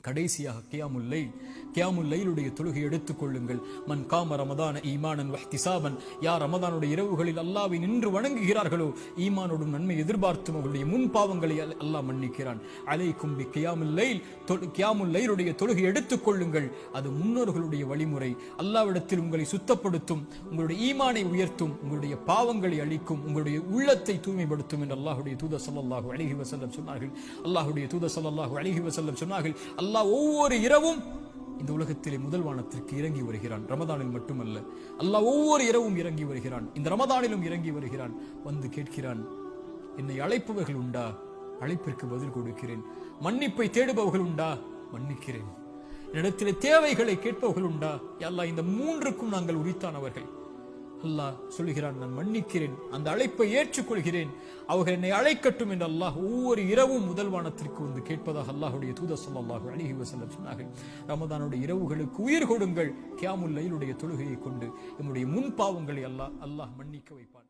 கடைசியாக கியாமுல்லை கியாமுல் லைலுடைய தொழுகை எடுத்துக் கொள்ளுங்கள். மன் காம ரமதான ஈமானன் வஹ்திசாபன். யார் ரமதானுடைய இரவுகளில் அல்லாவை நின்று வணங்குகிறார்களோ? ஈமானோடும் நன்மை எதிர்பார்த்தும் அவருடைய முன் பாவங்களை அல்- அல்லாஹ் மன்னிக்கிறான். கியாமுல் லைல் கியாமுல் லைலுடைய தொழுகை எடுத்துக் கொள்ளுங்கள். அது முன்னோர்களுடைய வழிமுறை. அல்லாவிடத்தில் உங்களை சுத்தப்படுத்தும் உங்களுடைய ஈமானை உயர்த்தும் உங்களுடைய பாவங்களை அழிக்கும் உங்களுடைய உள்ளத்தை தூய்மைப்படுத்தும் என்று அல்லாஹுடைய தூத ஸல்லல்லாஹு அழகி வசல்லம் சொன்னார்கள். அல்லாஹுடைய தூத ஸல்லல்லாஹு அழகி வசல்லம் சொன்னார்கள். அல்லாஹ் ஒவ்வொரு இரவும் இந்த உலகத்திலே முதல் வானத்திற்கு இறங்கி வருகிறான். ரமதானில் மட்டுமல்ல அல்லாஹ் ஒவ்வொரு இரவும் இறங்கி வருகிறான். இந்த ரமதானிலும் இறங்கி வருகிறான். வந்து கேட்கிறான் என்னை அழைப்பவர்கள் உண்டா? அழைப்பிற்கு பதில் கொடுக்கிறேன். மன்னிப்பை தேடுபவர்கள் உண்டா? மன்னிக்கிறேன். என்னிடத்திலே தேவைகளை கேட்பவர்கள் உண்டா? எல்லாம் இந்த மூன்றுக்கும் நாங்கள் உரித்தானவர்கள். அல்லாஹ் சொல்லுகிறான் நான் மன்னிக்கிறேன். அந்த அழைப்பை ஏற்றுக்கொள்கிறேன். அவர்கள் என்னை அழைக்கட்டும் என்று அல்லாஹ் ஒவ்வொரு இரவும் முதல் வானத்திற்கு வந்து கேட்பதாக அல்லாஹுடைய தூத சொல்லாஹு அழகி வஸல்லம் சொன்னார்கள். ரமதானுடைய இரவுகளுக்கு உயிர் கொடுங்கள். கியாமுல்லையிலுடைய தொழுகையை கொண்டு நம்முடைய முன் பாவங்களை அல்லாஹ் அல்லாஹ் மன்னிக்க வைப்பான்.